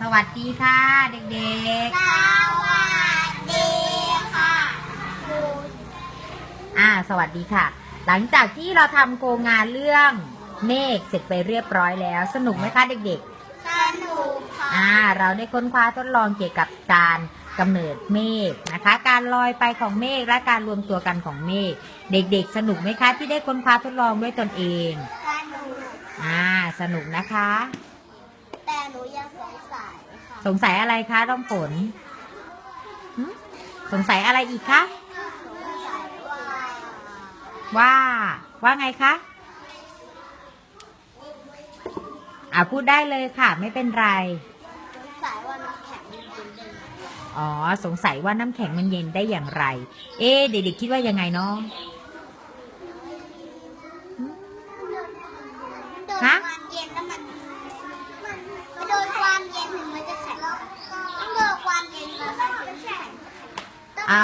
สวัสดีค่ะ เด็กสวัสดีค่ะครูๆอ่า สวัสดีค่ะ หลังจากที่เราทำโครงงานเรื่องเมฆเสร็จไปเรียบร้อยแล้ว สนุกไหมคะเด็กสนุกค่ะๆอ่าเราได้ค้นคว้าทดลองเกี่ยวกับการกำเนิดเมฆนะคะ การลอยไปของเมฆและการรวมตัวกันของเมฆเด็กๆ สนุกไหมคะที่ได้ค้นคว้าทดลองด้วยตนเองสนุก อ่าสนุกนะคะ แต่หนูยังสงสัยค่ะ สงสัยอะไรคะต้องฝนหึสงสัยอะไรอีกคะสงสัยว่าว่า ว่าไงคะ อ่าพูดได้เลยค่ะ ไม่เป็นไรสงสัยว่าน้ำแข็งมันเป็นยังไงอ๋อ สงสัยว่าน้ำแข็งมันเย็นได้อย่างไร เอ๊ะเด็กๆคิดว่ายังไงเนาะ โดน ฮะ ความเย็นแล้วมันมันโดนความเย็นถึงมันจะแข็งต้องโดนความเย็นแล้วมันถึงแข็งต้ องอ่า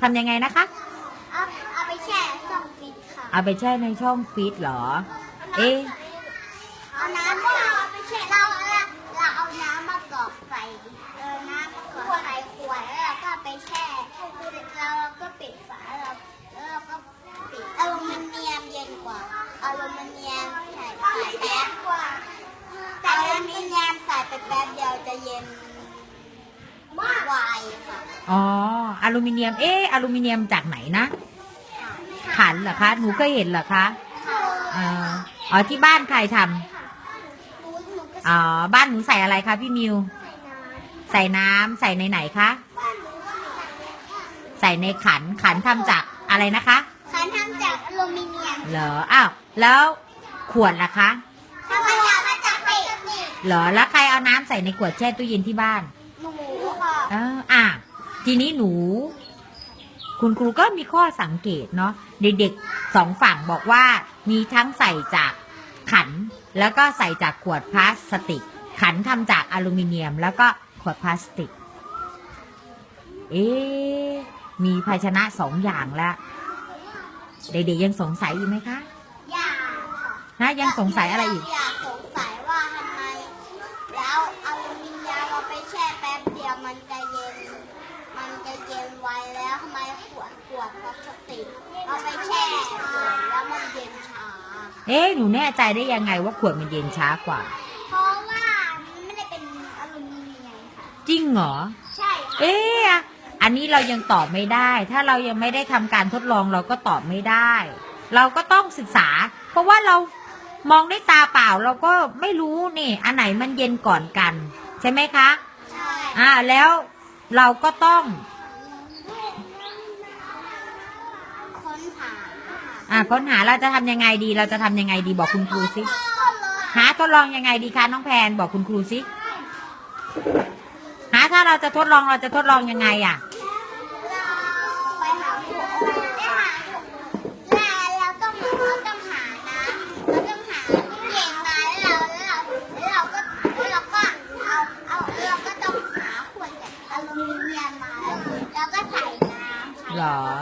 ทำยังไงนะคะ เอาเอาไปแช่ช่องฟิตค่ะ เอาไปแช่ในช่องฟรีซเหรอ เอ๊ะ เอาน้ำเอาไปแช่เราเราเอาน้ำมากรอกใส่เออน้ำมากรอกใส่ขวดแล้วเราก็เอาไปแช่แล้วเราก็ปิดฝาเราแล้วเราก็ปิดอลูมิเนียมเย็นกว่าอลูมิเนียมใส่ใส่แป๊บกว่าแต่อลูมิเนียมใส่ไปแป๊บเดียวจะเย็น ไวค่ะอ๋อ อลูมิเนียม เอ๊ะอลูมิเนียมจากไหนนะ ขันเหรอคะ หนูเคยเห็นเหรอคะอ่าอ๋อที่บ้านใครทำหนูหนูก็อ๋อ บ้านหนูใส่อะไรคะพี่มิว ใส่น้ำใส่น้ำใส่ในไหนคะบ้านหนูก็ใส่ใส่ในขัน ขันทำจากอะไรนะคะ ขันทำจากอลูมิเนียม เหรอ อ้าว แล้วขวดล่ะคะทำมาจากมาจากปิดนี่เหรอ แล้วใครเอาน้ำใส่ในขวดแช่ตู้เย็นที่บ้าน หนูค่ะเอออะทีนี้หนู คุณครูก็มีข้อสังเกตเนาะเด็กๆสองฝั่งบอกว่า มีทั้งใส่จากขัน แล้วก็ใส่จากขวดพลาสติก ขันทำจากอลูมิเนียม แล้วก็ขวดพลาสติก เอ๊ะมีภาชนะสองอย่างแล้วเด็กๆยังสงสัยอยู่ไหมคะ อยากค่ะนะยังสงสัยอะไรอีกอย มันจะเย็น มันจะเย็นไวแล้วทำไมขวดขวดพลาสติกเราไปแช่แล้วมันเย็นช้า เอ๊ะหนูแน่ใจได้ยังไงว่าขวดมันเย็นช้ากว่า เพราะว่ามันไม่ได้เป็นอลูมิเนียมค่ะ จริงเหรอ ใช่ค่ะ เอ๊ะอันนี้เรายังตอบไม่ได้ ถ้าเรายังไม่ได้ทำการทดลองเราก็ตอบไม่ได้ เราก็ต้องศึกษา เพราะว่าเรามองด้วยตาเปล่าเราก็ไม่รู้นี่ อันไหนมันเย็นก่อนกัน ใช่ไหมคะ อ่าแล้วเราก็ต้องค้นหาอ่าค้นหาเราจะทำยังไงดี เราจะทำยังไงดีบอกคุณครูสิก็เลยหาทดลองยังไงดีคะน้องแพนบอกคุณครูสิหาถ้าเราจะทดลองเราจะทดลองยังไงอะ 了